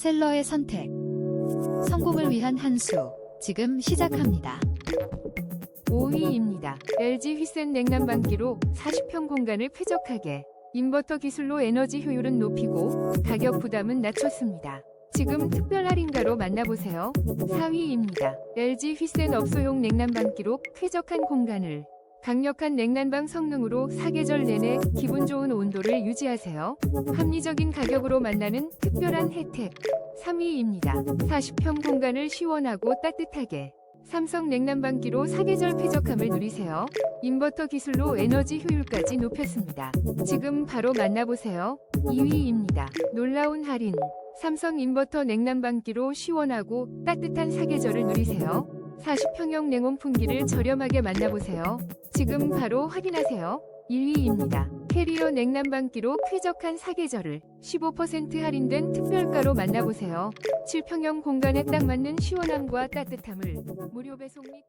셀러의 선택. 성공을 위한 한 수. 지금 시작합니다. 5위입니다. LG 휘센 냉난방기로 40평 공간을 쾌적하게 인버터 기술로 에너지 효율은 높이고 가격 부담은 낮췄습니다. 지금 특별 할인가로 만나보세요. 4위입니다. LG 휘센 업소용 냉난방기로 쾌적한 공간을 강력한 냉난방 성능으로 사계절 내내 기분 좋은 온도를 유지하세요. 합리적인 가격으로 만나는 특별한 혜택. 3위입니다. 40평 공간을 시원하고 따뜻하게 삼성 냉난방기로 사계절 쾌적함을 누리세요. 인버터 기술로 에너지 효율까지 높였습니다. 지금 바로 만나보세요. 2위입니다. 놀라운 할인. 삼성 인버터 냉난방기로 시원하고 따뜻한 사계절을 누리세요. 40평형 냉온 풍기를 저렴하게 만나보세요. 지금 바로 확인하세요. 1위입니다. 캐리어 냉난방기로 쾌적한 사계절을 15% 할인된 특별가로 만나보세요. 7평형 공간에 딱 맞는 시원함과 따뜻함을 무료 배송 및